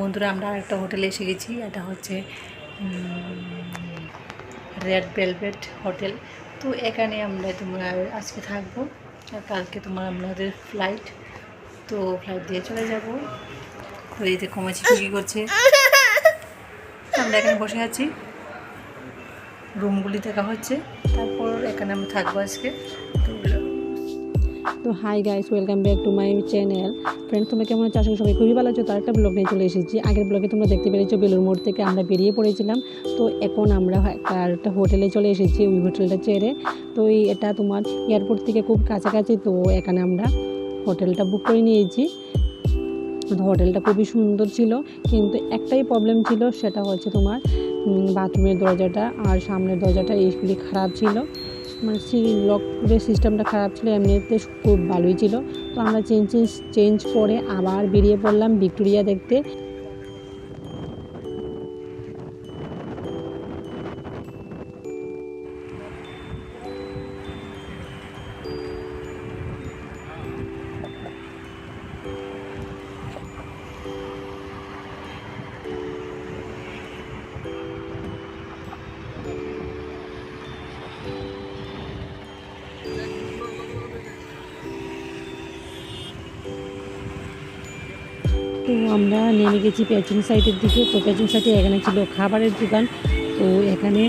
বন্ধুরা, আমরা একটা হোটেলে এসে গেছি। এটা হচ্ছে রেড ভেলভেট হোটেল। তো এখানে আমরা তোমরা আজকে থাকব, আর কালকে তোমার আমাদের ফ্লাইট তো ফ্লাইট দিয়ে চলে যাব। তো এই দেখো মাছি কী করছে? আমরা এখানে বসে আছি। রুমগুলি দেখা হচ্ছে। তারপর এখানে আমরা থাকব আজকে। তো hi guys, welcome back to my channel. Friend তোমরা কেমন আছো? সবাই খুবই ভালো আছো। তার একটা ব্লগ নিয়ে চলে এসেছি। আগের ব্লগে তোমরা দেখতে পেরেছ বেলুর মোড় থেকে আমরা বেরিয়ে পড়েছিলাম। তো এখন আমরা একটা হোটেলে চলে এসেছি ওই হোটেলটা ছেড়ে। তো এটা তোমার এয়ারপোর্ট থেকে খুব কাছাকাছি, তো এখানে আমরা হোটেলটা বুক করে নিয়েছি। তো হোটেলটা খুবই সুন্দর ছিল, কিন্তু একটাই প্রবলেম ছিল, সেটা হচ্ছে তোমার বাথরুমের দরজাটা আর সামনের দরজাটা এইগুলি খারাপ ছিল। মানে লকের সিস্টেমটা খারাপ ছিল, এমনিতে খুব ভালোই ছিল। তো আমরা চেঞ্জ চেঞ্জ করে আবার বেরিয়ে পড়লাম ভিক্টোরিয়া দেখতে। তো আমরা নেমে গেছি প্যাচিং সাইটের দিকে। তো প্যাচিং সাইটে এখানে ছিল খাবারের দোকান। তো এখানে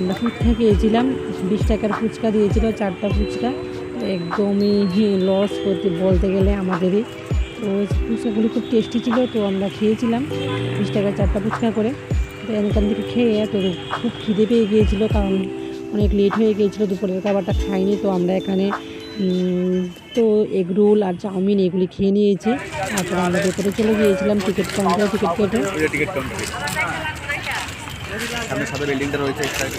আমরা ফুচকা খেয়েছিলাম। বিশ টাকার ফুচকা দিয়েছিল, চারটা ফুচকা। একদমই লস করতে বলতে গেলে আমাদেরই। তো ফুচকাগুলি খুব টেস্টি ছিল, তো আমরা খেয়েছিলাম বিশ টাকার চারটা ফুচকা করে। তো এখান থেকে খেয়ে তো খুব খিদে পেয়ে গিয়েছিল, কারণ অনেক লেট হয়ে গিয়েছিল, দুপুরের খাবারটা খাইনি। তো আমরা এখানে তো এগ রোল আর চাউমিন এগুলি খেয়ে নিয়েছি। তারপর আমরা ভেতরে চলে গিয়েছিলাম টিকিট কাউন্টারে, টিকিট কেটে। ইংরেজি সারাদিন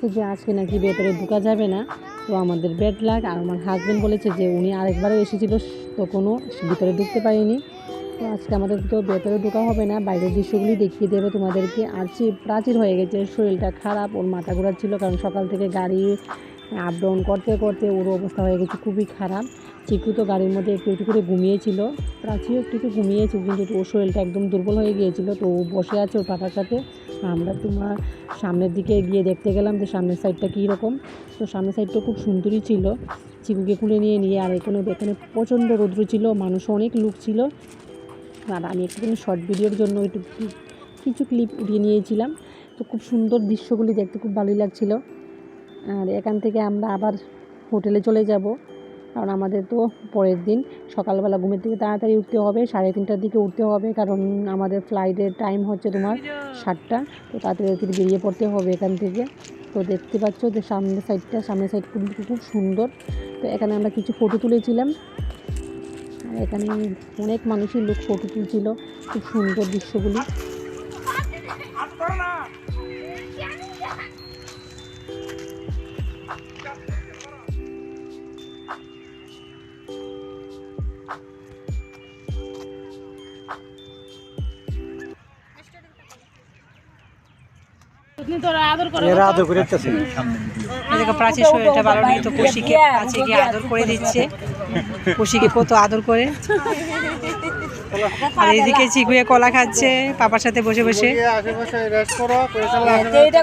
বলেছে যে আজকে নাকি ভেতরে ঢুকা যাবে না। তো আমাদের ব্যাড লাগ আর আমার হাজব্যান্ড বলেছে যে উনি আরেকবারও এসেছিল তো কোনো ভিতরে ঢুকতে পারিনি। তো আজকে আমাদের তো ভেতরে ঢোকা হবে না। বাইরের দৃশ্যগুলি দেখিয়ে দেবে তোমাদেরকে। আর সে প্রাচীর হয়ে গেছে, শরীরটা খারাপ, ওর মাথা ঘোরাচ্ছিল, কারণ সকাল থেকে গাড়ি আপ ডাউন করতে করতে ওর অবস্থা হয়ে গেছে খুবই খারাপ। চিকু তো গাড়ির মধ্যে একটু একটু করে ঘুমিয়েছিল। প্রাচীও একটু একটু ঘুমিয়েছে, কিন্তু ওর শরীরটা একদম দুর্বল হয়ে গিয়েছিল। তো ও বসে আছে ওর পাপার সাথে। আমরা তোমার সামনের দিকে গিয়ে দেখতে গেলাম যে সামনের সাইডটা কী রকম। তো সামনের সাইডটা খুব সুন্দরই ছিল। চিকুকে খুলে নিয়ে নিয়ে আর এখানে এখানে প্রচণ্ড রৌদ্র ছিল, মানুষ অনেক লোক ছিল। আর আমি একটুখানি শর্ট ভিডিওর জন্য একটু কিছু ক্লিপ উঠিয়ে নিয়েছিলাম। তো খুব সুন্দর দৃশ্যগুলি দেখতে খুব ভালোই লাগছিল। আর এখান থেকে আমরা আবার হোটেলে চলে যাব। কারণ আমাদের তো পরের দিন সকালবেলা ঘুমের থেকে তাড়াতাড়ি উঠতে হবে, সাড়ে তিনটার দিকে উঠতে হবে, কারণ আমাদের ফ্লাইটের টাইম হচ্ছে তোমার সাতটা। তো তাড়াতাড়ি বেরিয়ে পড়তে হবে এখান থেকে। তো দেখতে পাচ্ছ যে সামনের সাইডটা, সামনের সাইড খুব খুব সুন্দর। তো এখানে আমরা কিছু ফটো তুলেছিলাম। এখানে অনেক মানুষই লোক ফটো তুলছিল, খুব সুন্দর দৃশ্যগুলি। এরা আদর করে যাচ্ছে দেখো প্রাচীর শরীরটা ভালো নেই তো আদর করে দিচ্ছে। পুষিকে কত আদর করে। আর এদিকে চিকুয়ে কলা খাচ্ছে পাপার সাথে বসে বসে। এইটা